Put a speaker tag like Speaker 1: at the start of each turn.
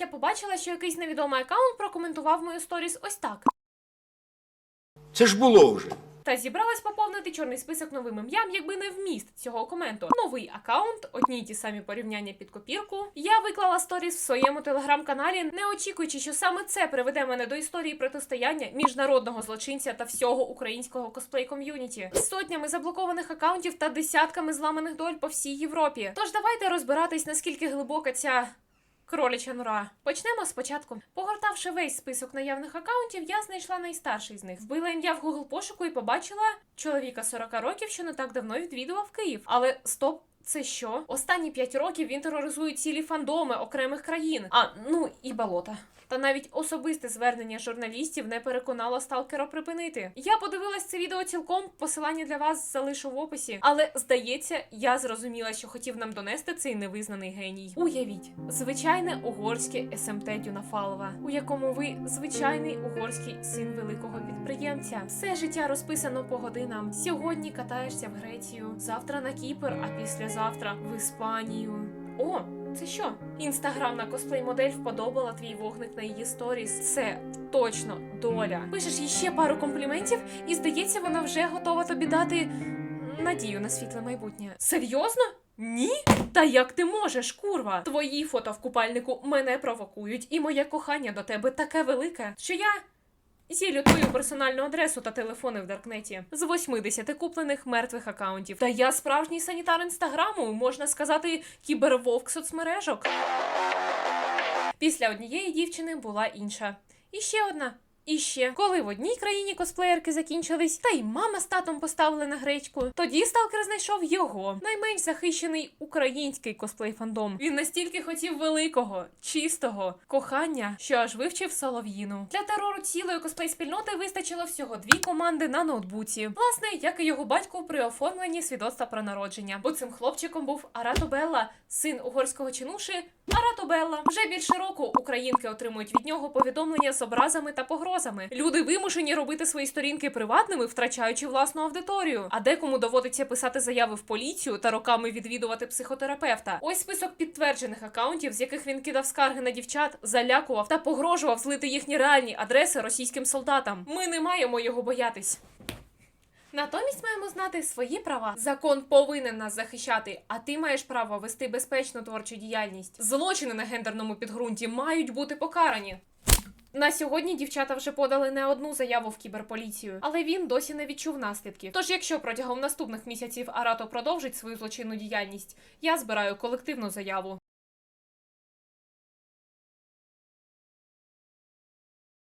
Speaker 1: я побачила, що якийсь невідомий аккаунт прокоментував мою сторіс ось так.
Speaker 2: Це ж було вже.
Speaker 1: Та зібралась поповнити чорний список новим ім'ям, якби не вміст цього коменту. Новий аккаунт, одні й ті самі порівняння під копірку. Я виклала сторіс в своєму телеграм-каналі, не очікуючи, що саме це приведе мене до історії протистояння міжнародного злочинця та всього українського косплей ком'юніті з сотнями заблокованих аккаунтів та десятками зламаних доль по всій Європі. Тож давайте розбиратись, наскільки глибока ця. Кроляча нора. Почнемо спочатку. Погортавши весь список наявних акаунтів, я знайшла найстарший з них. Вбила ім'я в Google пошуку і побачила чоловіка 40 років, що не так давно відвідував Київ. Але стоп. Це що? Останні 5 років він тероризує цілі фандоми окремих країн. А ну і болота. Та навіть особисте звернення журналістів не переконало сталкера припинити. Я подивилась це відео цілком. Посилання для вас залишу в описі. Але здається, я зрозуміла, що хотів нам донести цей невизнаний геній. Уявіть, звичайне угорське СМТ Дюнафалова, у якому ви звичайний угорський син великого підприємця. Все життя розписано по годинам. Сьогодні катаєшся в Грецію, завтра на Кіпр, а післязавтра в Іспанію. О, це що? Інстаграмна косплей-модель вподобала твій вогник на її сторіс. Це точно доля. Пишеш їй ще пару компліментів, і здається, вона вже готова тобі дати надію на світле майбутнє. Серйозно? Ні? Та як ти можеш, курва? Твої фото в купальнику мене провокують, і моє кохання до тебе таке велике, що я. Зілю твою персональну адресу та телефони в Даркнеті з 80 куплених мертвих акаунтів. Та я справжній санітар інстаграму, можна сказати, кібервовк соцмережок. Після однієї дівчини була інша. І ще одна. І ще, коли в одній країні косплеєрки закінчились, та й мама з татом поставили на гречку, тоді сталкер знайшов його найменш захищений український косплей фандом. Він настільки хотів великого, чистого кохання, що аж вивчив солов'їну. Для терору цілої косплей спільноти вистачило всього дві команди на ноутбуці. Власне, як і його батько при оформленні свідоцтва про народження. Бо цим хлопчиком був Арато Белла, син угорського чинуші. Арато Белла. Вже більше року українки отримують від нього повідомлення з образами та погрозами. Люди вимушені робити свої сторінки приватними, втрачаючи власну аудиторію. А декому доводиться писати заяви в поліцію та роками відвідувати психотерапевта. Ось список підтверджених акаунтів, з яких він кидав скарги на дівчат, залякував та погрожував злити їхні реальні адреси російським солдатам. Ми не маємо його боятись. Натомість маємо знати свої права. Закон повинен нас захищати, а ти маєш право вести безпечну творчу діяльність. Злочини на гендерному підґрунті мають бути покарані. На сьогодні дівчата вже подали не одну заяву в кіберполіцію, але він досі не відчув наслідків. Тож, якщо протягом наступних місяців Арато продовжить свою злочинну діяльність, я збираю колективну заяву.